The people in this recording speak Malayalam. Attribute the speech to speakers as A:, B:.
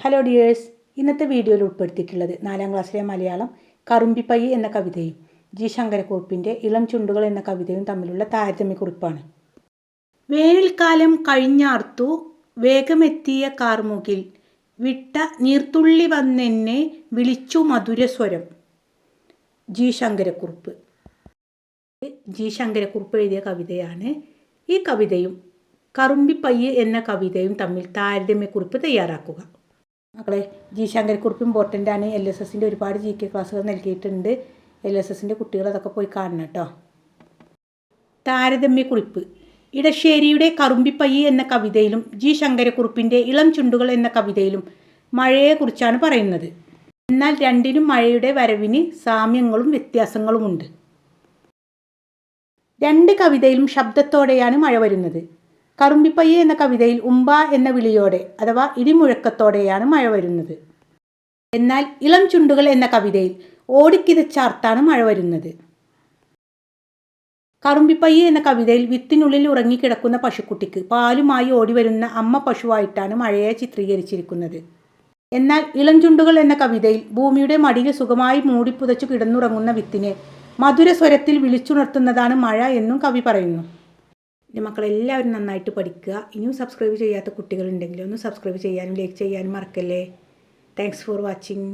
A: ഹലോ ഡിയേഴ്സ് ഇന്നത്തെ വീഡിയോയിൽ ഉൾപ്പെടുത്തിയിട്ടുള്ളത് നാലാം ക്ലാസ്സിലെ മലയാളം കറുമ്പിപ്പയ്യ് എന്ന കവിതയും ജി ശങ്കരക്കുറുപ്പിന്റെ ഇളം ചുണ്ടുകൾ എന്ന കവിതയും തമ്മിലുള്ള താരതമ്യക്കുറിപ്പാണ്. വേനൽക്കാലം കഴിഞ്ഞാർത്തു വേഗമെത്തിയ കാർമുകിൽ വിട്ട നീർത്തുള്ളി വന്നെന്നെ വിളിച്ചു മധുരസ്വരം. ജി ശങ്കരക്കുറുപ്പ്. ജി ശങ്കരക്കുറുപ്പ് എഴുതിയ കവിതയാണ് ഈ കവിതയും കറുമ്പിപ്പയ്യ് എന്ന കവിതയും തമ്മിൽ താരതമ്യക്കുറിപ്പ് തയ്യാറാക്കുക. മക്കളെ ജി ശങ്കരക്കുറിപ്പ് ഇമ്പോർട്ടന്റ് ആണ് എൽ എസ് എസിന്റെ ഒരുപാട് ജി കെ ക്ലാസ്സുകൾ നൽകിയിട്ടുണ്ട്. എൽ എസ് എസിന്റെ കുട്ടികൾ അതൊക്കെ പോയി കാണണം കേട്ടോ. താരതമ്യ കുറിപ്പ്. ഇടശ്ശേരിയുടെ കറുമ്പിപ്പയ്യ് എന്ന കവിതയിലും ജി ശങ്കരക്കുറുപ്പിന്റെ ഇളം ചുണ്ടുകൾ എന്ന കവിതയിലും മഴയെക്കുറിച്ചാണ് പറയുന്നത്. എന്നാൽ രണ്ടിനും മഴയുടെ വരവിന് സാമ്യങ്ങളും വ്യത്യാസങ്ങളുമുണ്ട്. രണ്ട് കവിതയിലും ശബ്ദത്തോടെയാണ് മഴ വരുന്നത്. കറുമ്പിപ്പയ്യ എന്ന കവിതയിൽ ഉമ്പ എന്ന വിളിയോടെ അഥവാ ഇടിമുഴക്കത്തോടെയാണ് മഴ വരുന്നത്. എന്നാൽ ഇളം ചുണ്ടുകൾ എന്ന കവിതയിൽ ഓടിക്കിതച്ചാർത്താണ് മഴ വരുന്നത്. കറുമ്പിപ്പയ്യ എന്ന കവിതയിൽ വിത്തിനുള്ളിൽ ഉറങ്ങിക്കിടക്കുന്ന പശുക്കുട്ടിക്ക് പാലുമായി ഓടിവരുന്ന അമ്മ പശുവായിട്ടാണ് മഴയെ ചിത്രീകരിച്ചിരിക്കുന്നത്. എന്നാൽ ഇളം ചുണ്ടുകൾ എന്ന കവിതയിൽ ഭൂമിയുടെ മടിയിൽ സുഖമായി മൂടിപ്പുതച്ചു കിടന്നുറങ്ങുന്ന വിത്തിനെ മധുരസ്വരത്തിൽ വിളിച്ചുണർത്തുന്നതാണ് മഴ എന്നും കവി പറയുന്നു. എന്റെ മക്കളെല്ലാവരും നന്നായിട്ട് പഠിക്കുക. ഇനിയും സബ്സ്ക്രൈബ് ചെയ്യാത്ത കുട്ടികളുണ്ടെങ്കിൽ ഒന്ന് സബ്സ്ക്രൈബ് ചെയ്യാനും ലൈക്ക് ചെയ്യാനും മറക്കല്ലേ. Thanks for watching